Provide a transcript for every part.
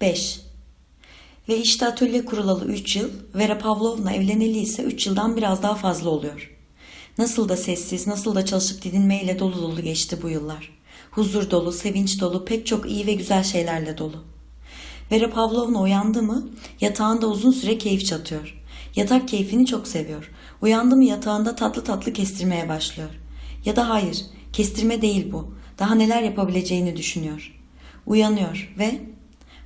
5. Ve işte atölye kurulalı 3 yıl, Vera Pavlovna evleneli ise 3 yıldan biraz daha fazla oluyor. Nasıl da sessiz, nasıl da çalışıp didinmeyle dolu dolu geçti bu yıllar. Huzur dolu, sevinç dolu, pek çok iyi ve güzel şeylerle dolu. Vera Pavlovna uyandı mı yatağında uzun süre keyif çatıyor. Yatak keyfini çok seviyor. Uyandı mı yatağında tatlı tatlı kestirmeye başlıyor. Ya da hayır, kestirme değil bu. Daha neler yapabileceğini düşünüyor. Uyanıyor ve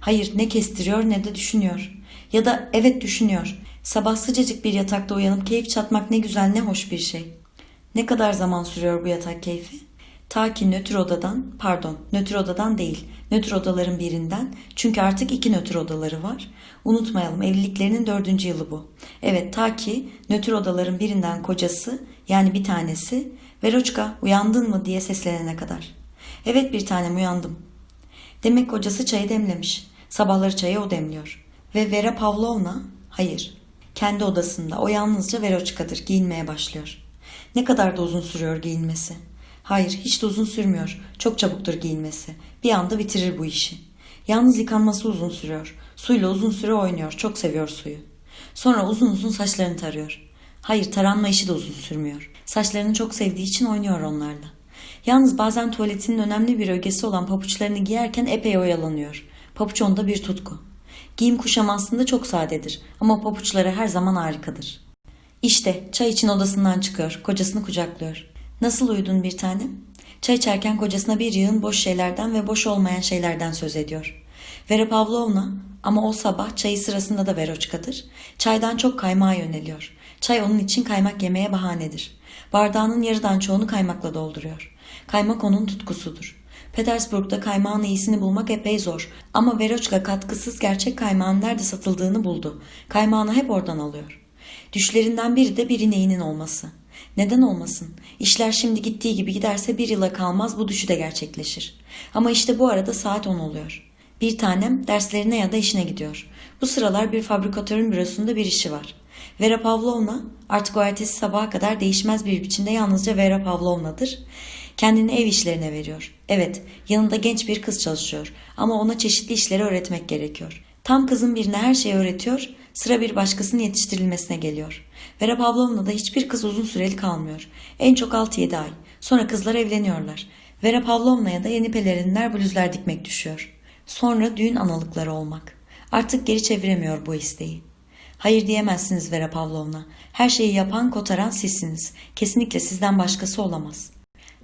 hayır ne kestiriyor ne de düşünüyor. Ya da evet düşünüyor. Sabah sıcacık bir yatakta uyanıp keyif çatmak ne güzel ne hoş bir şey. Ne kadar zaman sürüyor bu yatak keyfi? Ta ki nötr odadan, pardon nötr odadan değil, nötr odaların birinden, çünkü artık iki nötr odaları var. Unutmayalım evliliklerinin dördüncü yılı bu. Evet ta ki nötr odaların birinden kocası, yani bir tanesi, Veroçka uyandın mı diye seslenene kadar. Evet bir tanem uyandım. Demek kocası çayı demlemiş. Sabahları çayı o demliyor. Ve Vera Pavlovna, hayır, kendi odasında o yalnızca Veroçka'dır giyinmeye başlıyor. Ne kadar da uzun sürüyor giyinmesi. Hayır, hiç de uzun sürmüyor. Çok çabuktur giyinmesi. Bir anda bitirir bu işi. Yalnız yıkanması uzun sürüyor. Suyla uzun süre oynuyor. Çok seviyor suyu. Sonra uzun uzun saçlarını tarıyor. Hayır, taranma işi de uzun sürmüyor. Saçlarını çok sevdiği için oynuyor onlarla. Yalnız bazen tuvaletinin önemli bir ögesi olan papuçlarını giyerken epey oyalanıyor. Papuç onda bir tutku. Giyim kuşam aslında çok sadedir ama papuçları her zaman harikadır. İşte çay için odasından çıkıyor, kocasını kucaklıyor. Nasıl uyudun bir tanem? Çay içerken kocasına bir yığın boş şeylerden ve boş olmayan şeylerden söz ediyor. Vera Pavlovna ama o sabah çayı sırasında da Veroçka'dır. Çaydan çok kaymağa yöneliyor. Çay onun için kaymak yemeye bahanedir. Bardağının yarıdan çoğunu kaymakla dolduruyor. Kaymak onun tutkusudur. Petersburg'da kaymağın iyisini bulmak epey zor ama Veroçka katkısız gerçek kaymağın nerede satıldığını buldu. Kaymağını hep oradan alıyor. Düşlerinden biri de bir ineğinin olması. Neden olmasın? İşler şimdi gittiği gibi giderse bir yıla kalmaz bu düşü de gerçekleşir. Ama işte bu arada saat 10 oluyor. Bir tanem derslerine ya da işine gidiyor. Bu sıralar bir fabrikatörün bürosunda bir işi var. Vera Pavlovna artık o ertesi sabaha kadar değişmez bir biçimde yalnızca Vera Pavlovna'dır. Kendini ev işlerine veriyor. Evet, yanında genç bir kız çalışıyor ama ona çeşitli işleri öğretmek gerekiyor. Tam kızın birine her şeyi öğretiyor, sıra bir başkasının yetiştirilmesine geliyor. Vera Pavlovna'da hiçbir kız uzun süreli kalmıyor. En çok 6-7 ay. Sonra kızlar evleniyorlar. Vera Pavlovna'ya da yeni pelerinler bluzlar dikmek düşüyor. Sonra düğün analıkları olmak. Artık geri çeviremiyor bu isteği. Hayır diyemezsiniz Vera Pavlovna. Her şeyi yapan, kotaran sizsiniz. Kesinlikle sizden başkası olamaz.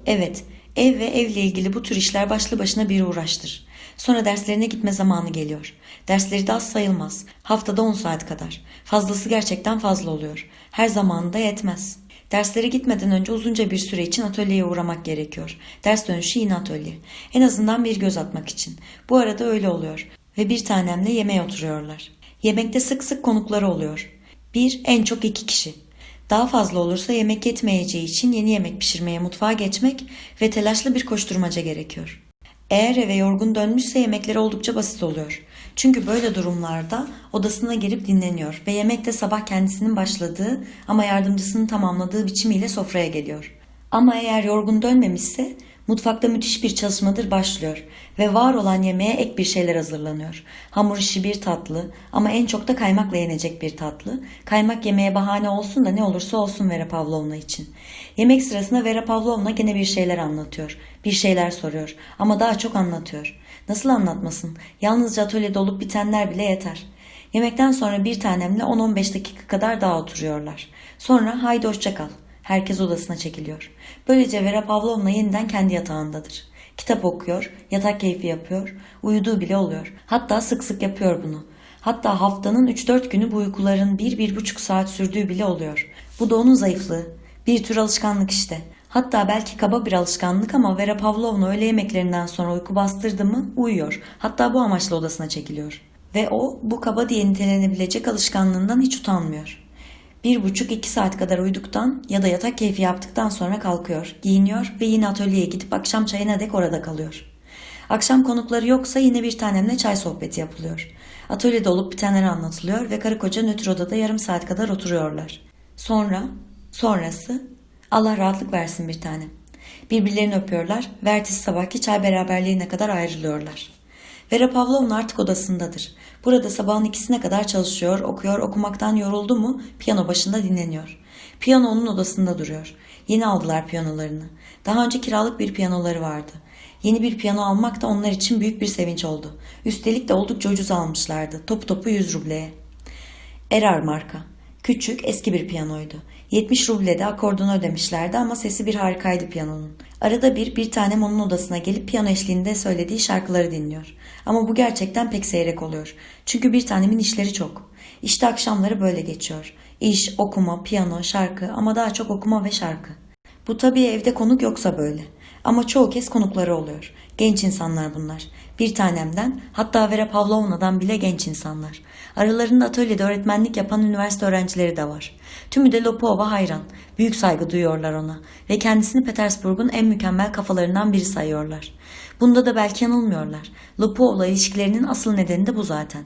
Evet, ev ve evle ilgili bu tür işler başlı başına bir uğraştır. Sonra derslerine gitme zamanı geliyor. Dersleri de az sayılmaz. Haftada 10 saat kadar. Fazlası gerçekten fazla oluyor. Her zamanında yetmez. Derslere gitmeden önce uzunca bir süre için atölyeye uğramak gerekiyor. Ders dönüşü yine atölye. En azından bir göz atmak için. Bu arada öyle oluyor. Ve bir tanemle yemeğe oturuyorlar. Yemekte sık sık konukları oluyor. Bir, en çok iki kişi. Daha fazla olursa yemek yetmeyeceği için yeni yemek pişirmeye mutfağa geçmek ve telaşlı bir koşturmaca gerekiyor. Eğer eve yorgun dönmüşse yemekleri oldukça basit oluyor. Çünkü böyle durumlarda odasına girip dinleniyor ve yemek de sabah kendisinin başladığı ama yardımcısının tamamladığı biçimiyle sofraya geliyor. Ama eğer yorgun dönmemişse mutfakta müthiş bir çalışmadır başlıyor ve var olan yemeğe ek bir şeyler hazırlanıyor. Hamur işi bir tatlı ama en çok da kaymakla yenecek bir tatlı. Kaymak yemeye bahane olsun da ne olursa olsun Vera Pavlovna için. Yemek sırasında Vera Pavlovna gene bir şeyler anlatıyor. Bir şeyler soruyor ama daha çok anlatıyor. Nasıl anlatmasın? Yalnızca atölyede olup bitenler bile yeter. Yemekten sonra bir tanemle 10-15 dakika kadar daha oturuyorlar. Sonra haydi hoşça kal. Herkes odasına çekiliyor. Böylece Vera Pavlovna yeniden kendi yatağındadır. Kitap okuyor, yatak keyfi yapıyor, uyuduğu bile oluyor. Hatta sık sık yapıyor bunu. Hatta haftanın 3-4 günü bu uykuların 1-1,5 saat sürdüğü bile oluyor. Bu da onun zayıflığı. Bir tür alışkanlık işte. Hatta belki kaba bir alışkanlık ama Vera Pavlovna öğle yemeklerinden sonra uyku bastırdı mı uyuyor. Hatta bu amaçla odasına çekiliyor. Ve o bu kaba diye nitelenebilecek alışkanlığından hiç utanmıyor. Bir buçuk iki saat kadar uyuduktan ya da yatak keyfi yaptıktan sonra kalkıyor, giyiniyor ve yine atölyeye gidip akşam çayına dek orada kalıyor. Akşam konukları yoksa yine bir tanemle çay sohbeti yapılıyor. Atölyede olup bitenler anlatılıyor ve karı koca nötr odada yarım saat kadar oturuyorlar. Sonra, sonrası Allah rahatlık versin bir tane. Birbirlerini öpüyorlar ve ertesi sabahki çay beraberliğine kadar ayrılıyorlar. Vera Pavlovna artık odasındadır. Burada sabahın ikisine kadar çalışıyor, okuyor, okumaktan yoruldu mu piyano başında dinleniyor. Piyano onun odasında duruyor. Yeni aldılar piyanolarını. Daha önce kiralık bir piyanoları vardı. Yeni bir piyano almak da onlar için büyük bir sevinç oldu. Üstelik de oldukça ucuz almışlardı. Topu topu 100 rubleye. Erar marka. Küçük, eski bir piyanoydu. 70 rublede akordunu ödemişlerdi ama sesi bir harikaydı piyanonun. Arada bir bir tanem onun odasına gelip piyano eşliğinde söylediği şarkıları dinliyor. Ama bu gerçekten pek seyrek oluyor. Çünkü bir tanemin işleri çok. İşte akşamları böyle geçiyor. İş, okuma, piyano, şarkı ama daha çok okuma ve şarkı. Bu tabii evde konuk yoksa böyle. Ama çoğu kez konukları oluyor. Genç insanlar bunlar. Bir tanemden hatta Vera Pavlovna'dan bile genç insanlar. Aralarında atölyede öğretmenlik yapan üniversite öğrencileri de var. Tümü de Lopova hayran. Büyük saygı duyuyorlar ona. Ve kendisini Petersburg'un en mükemmel kafalarından biri sayıyorlar. Bunda da belki yanılmıyorlar. Lopov'la ilişkilerinin asıl nedeni de bu zaten.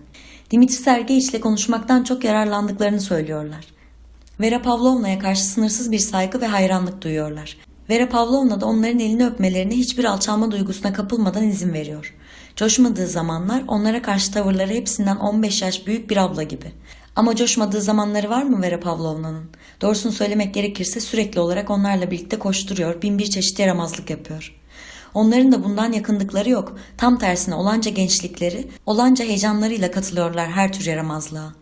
Dimitri Sergeyiç ile konuşmaktan çok yararlandıklarını söylüyorlar. Vera Pavlovna'ya karşı sınırsız bir saygı ve hayranlık duyuyorlar. Vera Pavlovna da onların elini öpmelerine hiçbir alçalma duygusuna kapılmadan izin veriyor. Coşmadığı zamanlar onlara karşı tavırları hepsinden 15 yaş büyük bir abla gibi. Ama coşmadığı zamanları var mı Vera Pavlovna'nın? Doğrusunu söylemek gerekirse sürekli olarak onlarla birlikte koşturuyor, bin bir çeşit yaramazlık yapıyor. Onların da bundan yakındıkları yok. Tam tersine olanca gençlikleri, olanca heyecanlarıyla katılıyorlar her tür yaramazlığa.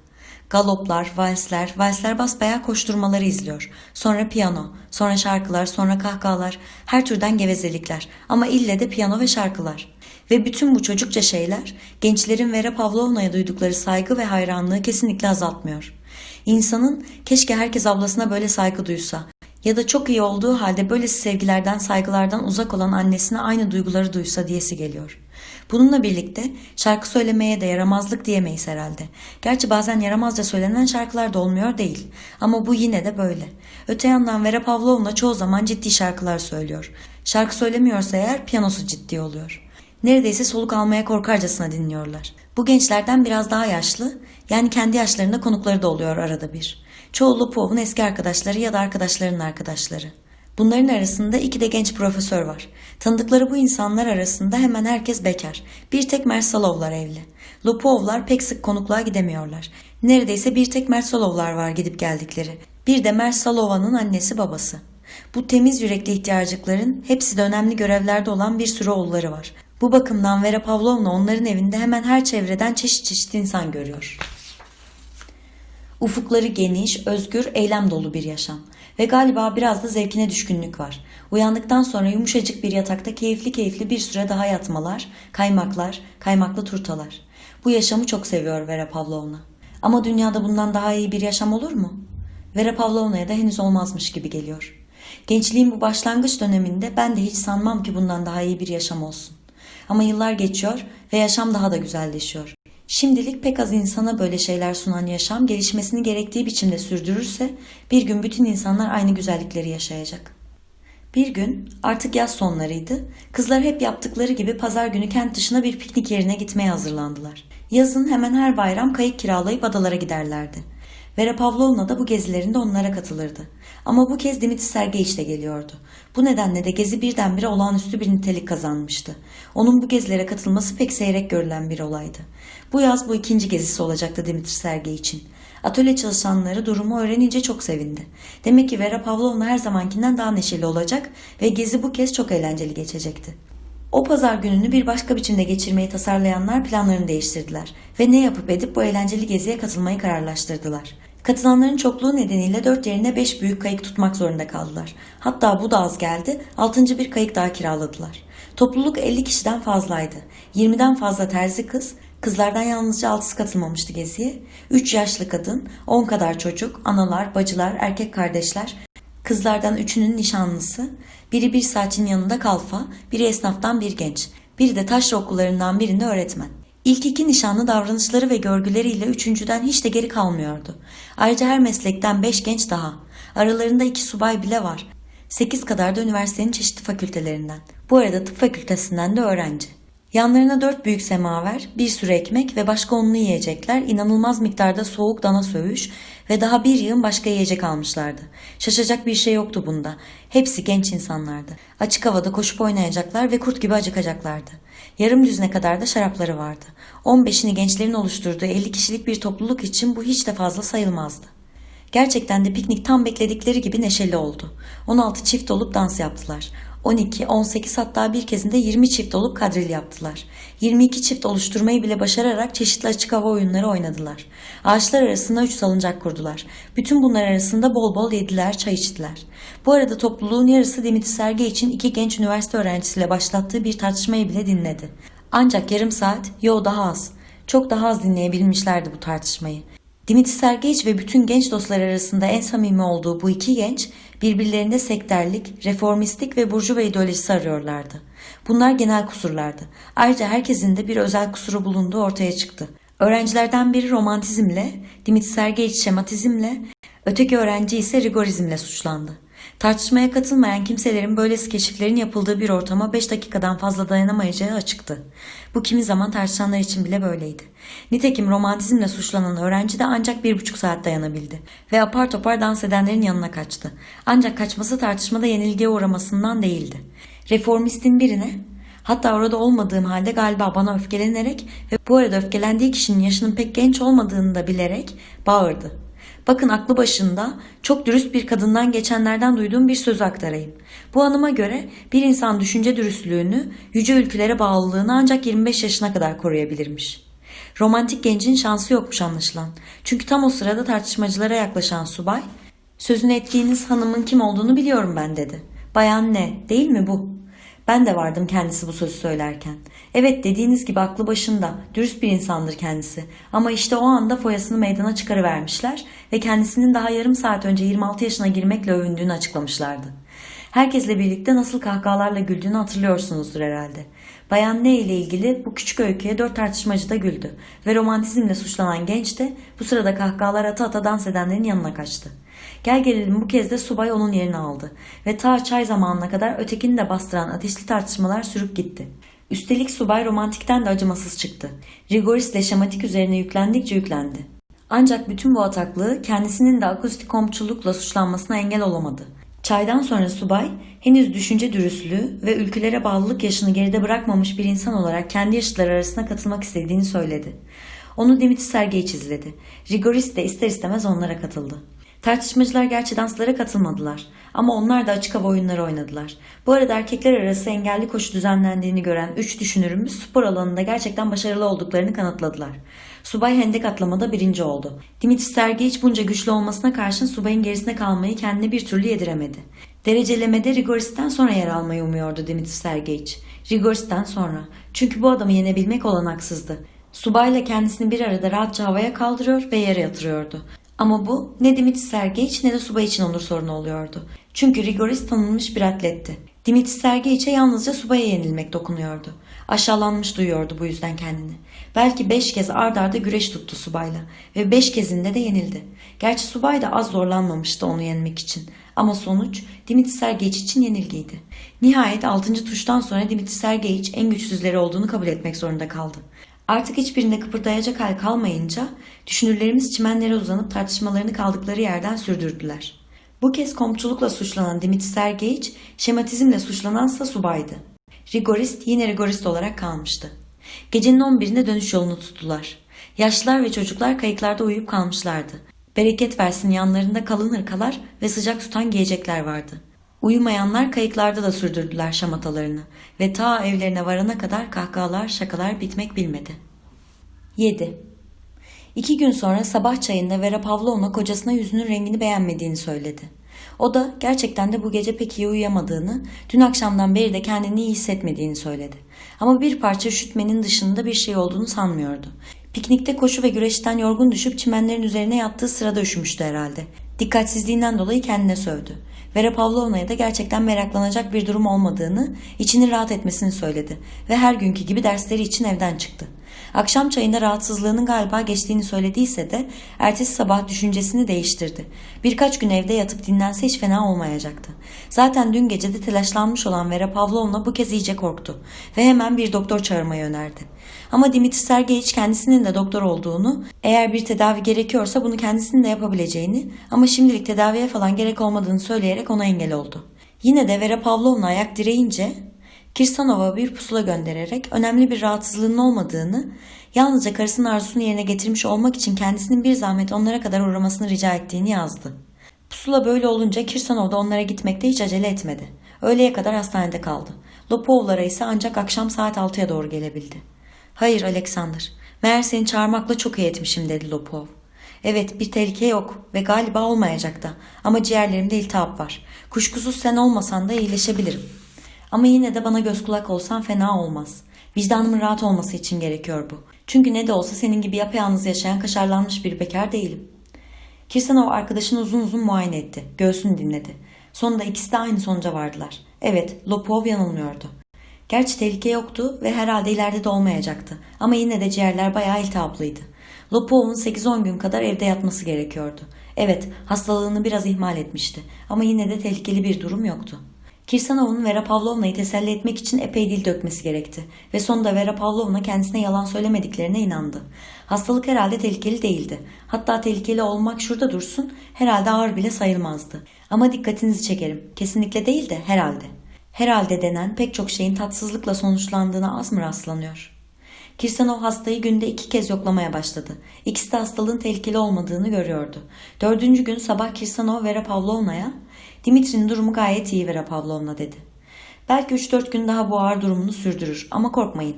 Galoplar, valsler, valsler basbayağı koşturmaları izliyor. Sonra piyano, sonra şarkılar, sonra kahkahalar, her türden gevezelikler ama ille de piyano ve şarkılar. Ve bütün bu çocukça şeyler gençlerin Vera Pavlovna'ya duydukları saygı ve hayranlığı kesinlikle azaltmıyor. İnsanın keşke herkes ablasına böyle saygı duysa ya da çok iyi olduğu halde böylesi sevgilerden saygılardan uzak olan annesine aynı duyguları duysa diyesi geliyor. Bununla birlikte şarkı söylemeye de yaramazlık diyemeyiz herhalde. Gerçi bazen yaramazca söylenen şarkılar da olmuyor değil. Ama bu yine de böyle. Öte yandan Vera Pavlovna çoğu zaman ciddi şarkılar söylüyor. Şarkı söylemiyorsa eğer piyanosu ciddi oluyor. Neredeyse soluk almaya korkarcasına dinliyorlar. Bu gençlerden biraz daha yaşlı, yani kendi yaşlarında konukları da oluyor arada bir. Çoğu Lupov'un eski arkadaşları ya da arkadaşlarının arkadaşları. Bunların arasında iki de genç profesör var. Tanıdıkları bu insanlar arasında hemen herkes bekar. Bir tek Mersalovlar evli. Lupovlar pek sık konukluğa gidemiyorlar. Neredeyse bir tek Mersalovlar var gidip geldikleri. Bir de Mersalova'nın annesi babası. Bu temiz yürekli ihtiyarcıkların hepsi de önemli görevlerde olan bir sürü oğulları var. Bu bakımdan Vera Pavlovna onların evinde hemen her çevreden çeşit çeşit insan görüyor. Ufukları geniş, özgür, eylem dolu bir yaşam. Ve galiba biraz da zevkine düşkünlük var. Uyandıktan sonra yumuşacık bir yatakta keyifli keyifli bir süre daha yatmalar, kaymaklar, kaymaklı turtalar. Bu yaşamı çok seviyor Vera Pavlovna. Ama dünyada bundan daha iyi bir yaşam olur mu? Vera Pavlovna'ya da henüz olmazmış gibi geliyor. Gençliğin bu başlangıç döneminde ben de hiç sanmam ki bundan daha iyi bir yaşam olsun. Ama yıllar geçiyor ve yaşam daha da güzelleşiyor. Şimdilik pek az insana böyle şeyler sunan yaşam gelişmesini gerektiği biçimde sürdürürse bir gün bütün insanlar aynı güzellikleri yaşayacak. Bir gün artık yaz sonlarıydı. Kızlar hep yaptıkları gibi pazar günü kent dışına bir piknik yerine gitmeye hazırlandılar. Yazın hemen her bayram kayık kiralayıp adalara giderlerdi. Vera Pavlovna da bu gezilerinde onlara katılırdı. Ama bu kez Dimitri Sergeyiç de geliyordu. Bu nedenle de gezi birdenbire olağanüstü bir nitelik kazanmıştı. Onun bu gezilere katılması pek seyrek görülen bir olaydı. Bu yaz bu ikinci gezisi olacaktı Dimitri Sergeyiç'in. Atölye çalışanları durumu öğrenince çok sevindi. Demek ki Vera Pavlovna her zamankinden daha neşeli olacak ve gezi bu kez çok eğlenceli geçecekti. O pazar gününü bir başka biçimde geçirmeyi tasarlayanlar planlarını değiştirdiler ve ne yapıp edip bu eğlenceli geziye katılmayı kararlaştırdılar. Katılanların çokluğu nedeniyle dört yerine beş büyük kayık tutmak zorunda kaldılar. Hatta bu da az geldi, altıncı bir kayık daha kiraladılar. Topluluk 50 kişiden fazlaydı. 20'den fazla terzi kız, kızlardan yalnızca 6'sı katılmamıştı geziye. 3 yaşlı kadın, 10 kadar çocuk, analar, bacılar, erkek kardeşler, kızlardan üçünün nişanlısı, biri bir saatçinin yanında kalfa, biri esnaftan bir genç, biri de taşra okullarından birinde öğretmen. İlk iki nişanlı davranışları ve görgüleriyle üçüncüden hiç de geri kalmıyordu. Ayrıca her meslekten beş genç daha. Aralarında iki subay bile var. Sekiz kadar da üniversitenin çeşitli fakültelerinden. Bu arada tıp fakültesinden de öğrenci. Yanlarına dört büyük semaver, bir sürü ekmek ve başka unlu yiyecekler, inanılmaz miktarda soğuk dana söğüş ve daha bir yığın başka yiyecek almışlardı. Şaşacak bir şey yoktu bunda. Hepsi genç insanlardı. Açık havada koşup oynayacaklar ve kurt gibi acıkacaklardı. Yarım düzine kadar da şarapları vardı. 15'ini gençlerin oluşturduğu 50 kişilik bir topluluk için bu hiç de fazla sayılmazdı. Gerçekten de piknik tam bekledikleri gibi neşeli oldu. 16 çift olup dans yaptılar. 12, 18 hatta bir kezinde 20 çift olup kadril yaptılar. 22 çift oluşturmayı bile başararak çeşitli açık hava oyunları oynadılar. Ağaçlar arasında üç salıncak kurdular. Bütün bunlar arasında bol bol yediler, çay içtiler. Bu arada topluluğun yarısı Dimitri Sergey için iki genç üniversite öğrencisiyle başlattığı bir tartışmayı bile dinledi. Ancak yarım saat, yo daha az, çok daha az dinleyebilmişlerdi bu tartışmayı. Dimitri Sergeyiç ve bütün genç dostlar arasında en samimi olduğu bu iki genç birbirlerinde sekterlik, reformistlik ve burjuva ideolojisi arıyorlardı. Bunlar genel kusurlardı. Ayrıca herkesin de bir özel kusuru bulunduğu ortaya çıktı. Öğrencilerden biri romantizmle, Dimitri Sergeyiç şematizmle, öteki öğrenci ise rigorizmle suçlandı. Tartışmaya katılmayan kimselerin böylesi keşiflerin yapıldığı bir ortama 5 dakikadan fazla dayanamayacağı açıktı. Bu kimi zaman tartışanlar için bile böyleydi. Nitekim romantizmle suçlanan öğrenci de ancak bir buçuk saat dayanabildi ve apar topar dans edenlerin yanına kaçtı. Ancak kaçması tartışmada yenilgiye uğramasından değildi. Reformistin birine Hatta orada olmadığım halde galiba bana öfkelenerek ve bu arada öfkelendiği kişinin yaşının pek genç olmadığını da bilerek bağırdı. Bakın aklı başında çok dürüst bir kadından geçenlerden duyduğum bir sözü aktarayım. Bu hanıma göre bir insan düşünce dürüstlüğünü, yüce ülkülere bağlılığını ancak 25 yaşına kadar koruyabilirmiş. Romantik gencin şansı yokmuş anlaşılan. Çünkü tam o sırada tartışmacılara yaklaşan subay, sözünü ettiğiniz hanımın kim olduğunu biliyorum ben dedi. Bayan ne, değil mi bu? Ben de vardım kendisi bu sözü söylerken. Evet dediğiniz gibi aklı başında, dürüst bir insandır kendisi. Ama işte o anda foyasını meydana çıkarıvermişler ve kendisinin daha yarım saat önce 26 yaşına girmekle övündüğünü açıklamışlardı. Herkesle birlikte nasıl kahkahalarla güldüğünü hatırlıyorsunuzdur herhalde. Bayan Ne ile ilgili bu küçük öyküye dört tartışmacı da güldü ve romantizmle suçlanan genç de bu sırada kahkahalar ata ata dans edenlerin yanına kaçtı. Gel gelelim bu kez de subay onun yerini aldı ve ta çay zamanına kadar ötekini de bastıran ateşli tartışmalar sürüp gitti. Üstelik subay romantikten de acımasız çıktı. Rigoristle şematik üzerine yüklendikçe yüklendi. Ancak bütün bu ataklığı kendisinin de akustik komçulukla suçlanmasına engel olamadı. Çaydan sonra subay henüz düşünce dürüstlüğü ve ülkülere bağlılık yaşını geride bırakmamış bir insan olarak kendi yaşıtları arasına katılmak istediğini söyledi. Onu Dimitri Sergeyiç izledi. Rigorist de ister istemez onlara katıldı. Tartışmacılar gerçi danslara katılmadılar ama onlar da açık hava oyunları oynadılar. Bu arada erkekler arası engelli koşu düzenlendiğini gören üç düşünürümüz spor alanında gerçekten başarılı olduklarını kanıtladılar. Subay hendek atlamada birinci oldu. Dimitri Sergeyiç bunca güçlü olmasına karşın subayın gerisine kalmayı kendine bir türlü yediremedi. Derecelemede Rigorist'ten sonra yer almayı umuyordu Dimitri Sergeyiç. Rigorist'ten sonra. Çünkü bu adamı yenebilmek olanaksızdı. Subayla kendisini bir arada rahatça havaya kaldırıyor ve yere yatırıyordu. Ama bu ne Dimitri Sergeyiç ne de subay için onur sorunu oluyordu. Çünkü Rigorist tanınmış bir atletti. Dimitri Sergeyiç'e yalnızca subaya yenilmek dokunuyordu. Aşağılanmış duyuyordu bu yüzden kendini. Belki beş kez ard arda güreş tuttu subayla ve beş kezinde de yenildi. Gerçi subay da az zorlanmamıştı onu yenmek için. Ama sonuç Dimitri Sergeyiç için yenilgiydi. Nihayet altıncı tuştan sonra Dimitri Sergeyiç en güçsüzleri olduğunu kabul etmek zorunda kaldı. Artık hiçbirinde kıpırdayacak hal kalmayınca düşünürlerimiz çimenlere uzanıp tartışmalarını kaldıkları yerden sürdürdüler. Bu kez komçulukla suçlanan Dimitri Sergeyiç, şematizmle suçlanansa subaydı. Rigorist yine rigorist olarak kalmıştı. Gecenin 11'inde dönüş yolunu tuttular. Yaşlılar ve çocuklar kayıklarda uyuyup kalmışlardı. Bereket versin yanlarında kalın hırkalar ve sıcak tutan giyecekler vardı. Uyumayanlar kayıklarda da sürdürdüler şamatalarını ve ta evlerine varana kadar kahkahalar şakalar bitmek bilmedi. 7. İki gün sonra sabah çayında Vera Pavlovna kocasına yüzünün rengini beğenmediğini söyledi. O da gerçekten de bu gece pek iyi uyuyamadığını, dün akşamdan beri de kendini iyi hissetmediğini söyledi. Ama bir parça üşütmenin dışında bir şey olduğunu sanmıyordu. Piknikte koşu ve güreşten yorgun düşüp çimenlerin üzerine yattığı sırada üşümüştü herhalde. Dikkatsizliğinden dolayı kendine sövdü. Vera Pavlovna'ya da gerçekten meraklanacak bir durum olmadığını, içini rahat etmesini söyledi ve her günkü gibi dersleri için evden çıktı. Akşam çayında rahatsızlığının galiba geçtiğini söylediyse de ertesi sabah düşüncesini değiştirdi. Birkaç gün evde yatıp dinlense hiç fena olmayacaktı. Zaten dün gece de telaşlanmış olan Vera Pavlovna bu kez iyice korktu ve hemen bir doktor çağırmayı önerdi. Ama Dimitri Sergeyiç kendisinin de doktor olduğunu, eğer bir tedavi gerekiyorsa bunu kendisinin de yapabileceğini ama şimdilik tedaviye falan gerek olmadığını söyleyerek ona engel oldu. Yine de Vera Pavlovna ayak direyince Kirsanova bir pusula göndererek önemli bir rahatsızlığının olmadığını, yalnızca karısının arzusunu yerine getirmiş olmak için kendisinin bir zahmet onlara kadar uğramasını rica ettiğini yazdı. Pusula böyle olunca Kirsanov da onlara gitmekte hiç acele etmedi. Öğleye kadar hastanede kaldı. Lopovlara ise ancak akşam saat 6'ya doğru gelebildi. Hayır Alexander, meğer seni çağırmakla çok iyi etmişim dedi Lopov. Evet bir tehlike yok ve galiba olmayacak da ama ciğerlerimde iltihap var. Kuşkusuz sen olmasan da iyileşebilirim. Ama yine de bana göz kulak olsan fena olmaz. Vicdanımın rahat olması için gerekiyor bu. Çünkü ne de olsa senin gibi yapayalnız yaşayan kaşarlanmış bir bekar değilim. Kirsanov arkadaşını uzun uzun muayene etti. Göğsünü dinledi. Sonunda ikisi de aynı sonuca vardılar. Evet, Lopov yanılmıyordu. Gerçi tehlike yoktu ve herhalde ileride de olmayacaktı. Ama yine de ciğerler bayağı iltihaplıydı. Lopov'un 8-10 gün kadar evde yatması gerekiyordu. Evet, hastalığını biraz ihmal etmişti. Ama yine de tehlikeli bir durum yoktu. Kirsanov'un Vera Pavlovna'yı teselli etmek için epey dil dökmesi gerekti ve sonunda Vera Pavlovna kendisine yalan söylemediklerine inandı. Hastalık herhalde tehlikeli değildi. Hatta tehlikeli olmak şurada dursun herhalde ağır bile sayılmazdı. Ama dikkatinizi çekerim. Kesinlikle değil de herhalde. Herhalde denen pek çok şeyin tatsızlıkla sonuçlandığına az mı rastlanıyor? Kirsanov hastayı günde iki kez yoklamaya başladı. İkisi de hastalığın tehlikeli olmadığını görüyordu. Dördüncü gün sabah Kirsanov Vera Pavlovna'ya Dimitri'nin durumu gayet iyi Vera Pavlovna dedi. Belki 3-4 gün daha bu ağır durumunu sürdürür ama korkmayın.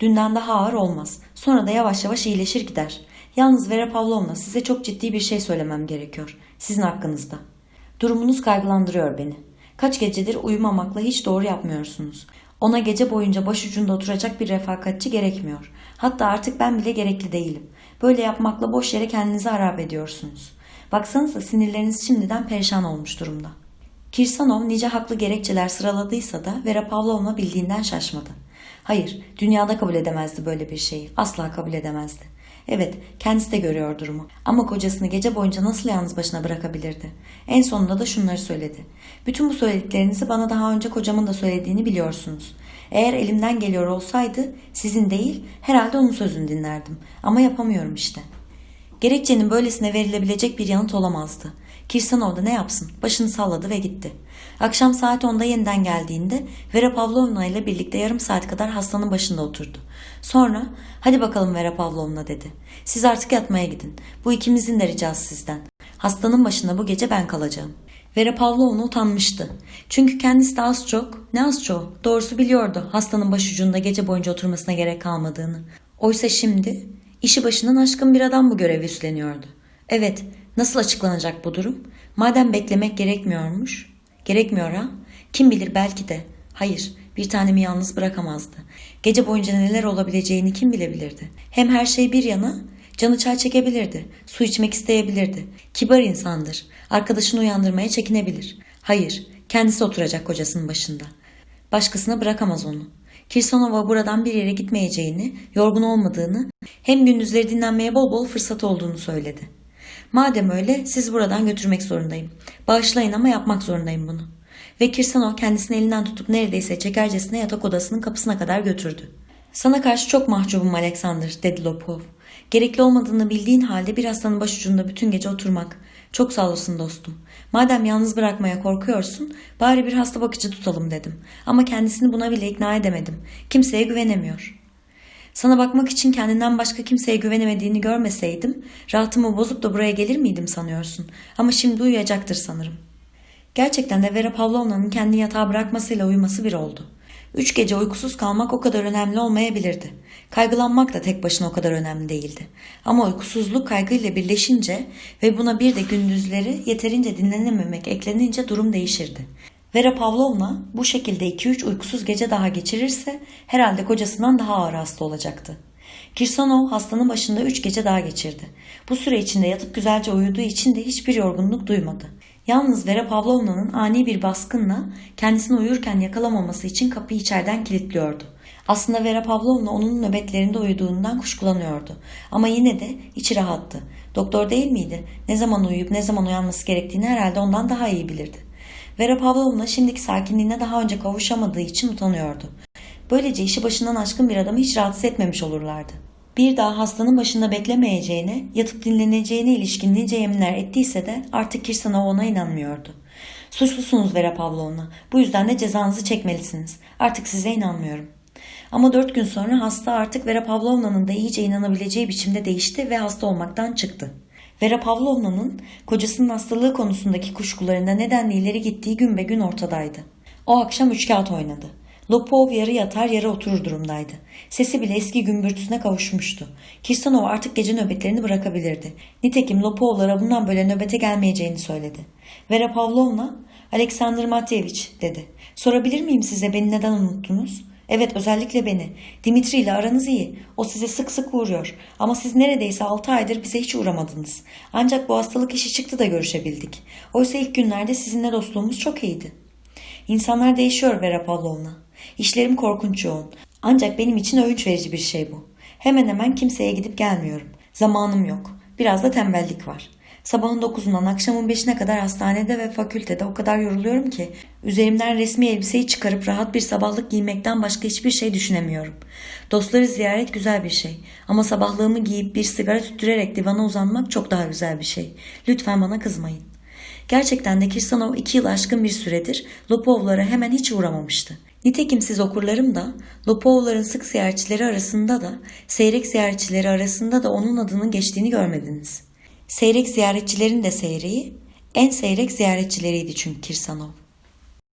Dünden daha ağır olmaz. Sonra da yavaş yavaş iyileşir gider. Yalnız Vera Pavlovna size çok ciddi bir şey söylemem gerekiyor. Sizin hakkınızda. Durumunuz kaygılandırıyor beni. Kaç gecedir uyumamakla hiç doğru yapmıyorsunuz. Ona gece boyunca başucunda oturacak bir refakatçi gerekmiyor. Hatta artık ben bile gerekli değilim. Böyle yapmakla boş yere kendinizi harap ediyorsunuz. Baksanıza sinirleriniz şimdiden perişan olmuş durumda. Kirsanov nice haklı gerekçeler sıraladıysa da Vera Pavlovna bildiğinden şaşmadı. Hayır, dünyada kabul edemezdi böyle bir şeyi. Asla kabul edemezdi. Evet, kendisi de görüyor durumu. Ama kocasını gece boyunca nasıl yalnız başına bırakabilirdi? En sonunda da şunları söyledi. Bütün bu söylediklerinizi bana daha önce kocamın da söylediğini biliyorsunuz. Eğer elimden geliyor olsaydı sizin değil herhalde onun sözünü dinlerdim. Ama yapamıyorum işte. Gerekçenin böylesine verilebilecek bir yanıt olamazdı. Kirsanov da ne yapsın? Başını salladı ve gitti. Akşam saat 10'da yeniden geldiğinde Vera Pavlovna ile birlikte yarım saat kadar hastanın başında oturdu. Sonra hadi bakalım Vera Pavlovna dedi. Siz artık yatmaya gidin. Bu ikimizin de ricası sizden. Hastanın başında bu gece ben kalacağım. Vera Pavlovna utanmıştı. Çünkü kendisi de az çok, ne az çok, doğrusu biliyordu hastanın başucunda gece boyunca oturmasına gerek kalmadığını. Oysa şimdi işi başından aşkın bir adam bu görevi üstleniyordu. Evet, nasıl açıklanacak bu durum? Madem beklemek gerekmiyormuş, gerekmiyor ha? Kim bilir belki de. Hayır, bir tanemi yalnız bırakamazdı. Gece boyunca neler olabileceğini kim bilebilirdi? Hem her şey bir yana, canı çay çekebilirdi, su içmek isteyebilirdi. Kibar insandır, arkadaşını uyandırmaya çekinebilir. Hayır, kendisi oturacak kocasının başında. Başkasına bırakamaz onu. Kirsanova buradan bir yere gitmeyeceğini, yorgun olmadığını, hem gündüzleri dinlenmeye bol bol fırsat olduğunu söyledi. Madem öyle siz buradan götürmek zorundayım. Bağışlayın ama yapmak zorundayım bunu. Ve Kirsanov kendisini elinden tutup neredeyse çekercesine yatak odasının kapısına kadar götürdü. Sana karşı çok mahcubum Alexander dedi Lopov. Gerekli olmadığını bildiğin halde bir hastanın başucunda bütün gece oturmak. Çok sağ olasın dostum. Madem yalnız bırakmaya korkuyorsun bari bir hasta bakıcı tutalım dedim. Ama kendisini buna bile ikna edemedim. Kimseye güvenemiyor. Sana bakmak için kendinden başka kimseye güvenemediğini görmeseydim rahatımı bozup da buraya gelir miydim sanıyorsun. Ama şimdi uyuyacaktır sanırım. Gerçekten de Vera Pavlovna'nın kendini yatağa bırakmasıyla uyuması bir oldu. Üç gece uykusuz kalmak o kadar önemli olmayabilirdi. Kaygılanmak da tek başına o kadar önemli değildi. Ama uykusuzluk kaygıyla birleşince ve buna bir de gündüzleri yeterince dinlenememek eklenince durum değişirdi. Vera Pavlovna bu şekilde 2-3 uykusuz gece daha geçirirse herhalde kocasından daha ağır hasta olacaktı. Kirsanov hastanın başında 3 gece daha geçirdi. Bu süre içinde yatıp güzelce uyuduğu için de hiçbir yorgunluk duymadı. Yalnız Vera Pavlovna'nın ani bir baskınla kendisini uyurken yakalamaması için kapıyı içeriden kilitliyordu. Aslında Vera Pavlovna onun nöbetlerinde uyuduğundan kuşkulanıyordu. Ama yine de içi rahattı. Doktor değil miydi? Ne zaman uyuyup ne zaman uyanması gerektiğini herhalde ondan daha iyi bilirdi. Vera Pavlovna şimdiki sakinliğine daha önce kavuşamadığı için utanıyordu. Böylece işi başından aşkın bir adamı hiç rahatsız etmemiş olurlardı. Bir daha hastanın başında beklemeyeceğine, yatıp dinleneceğine ilişkin nice yeminler ettiyse de artık Kirsanov ona inanmıyordu. Suçlusunuz Vera Pavlovna. Bu yüzden de cezanızı çekmelisiniz. Artık size inanmıyorum. Ama dört gün sonra hasta artık Vera Pavlovna'nın da iyice inanabileceği biçimde değişti ve hasta olmaktan çıktı. Vera Pavlovna'nın kocasının hastalığı konusundaki kuşkularında nedenle ileri gittiği gün be gün ortadaydı. O akşam üç kağıt oynadı. Lopov yarı yatar yarı oturur durumdaydı. Sesi bile eski gümbürtüsüne kavuşmuştu. Kirsanov artık gece nöbetlerini bırakabilirdi. Nitekim Lopovlara bundan böyle nöbete gelmeyeceğini söyledi. Vera Pavlovna, Alexander Matyevich dedi. Sorabilir miyim size beni neden unuttunuz? Evet özellikle beni. Dimitri ile aranız iyi. O size sık sık uğruyor. Ama siz neredeyse 6 aydır bize hiç uğramadınız. Ancak bu hastalık işi çıktı da görüşebildik. Oysa ilk günlerde sizinle dostluğumuz çok iyiydi. İnsanlar değişiyor Vera Pavlovna. İşlerim korkunç yoğun. Ancak benim için övünç verici bir şey bu. Hemen hemen kimseye gidip gelmiyorum. Zamanım yok. Biraz da tembellik var. Sabahın 9'undan akşamın 5'ine kadar hastanede ve fakültede o kadar yoruluyorum ki üzerimden resmi elbiseyi çıkarıp rahat bir sabahlık giymekten başka hiçbir şey düşünemiyorum. Dostları ziyaret güzel bir şey ama sabahlığımı giyip bir sigara tüttürerek divana uzanmak çok daha güzel bir şey. Lütfen bana kızmayın. Gerçekten de Kirsanov iki yıl aşkın bir süredir Lopovlara hemen hiç uğramamıştı. Nitekim siz okurlarım da Lopovların sık ziyaretçileri arasında da seyrek ziyaretçileri arasında da onun adının geçtiğini görmediniz. Seyrek ziyaretçilerin de seyreği en seyrek ziyaretçileriydi çünkü Kirsanov.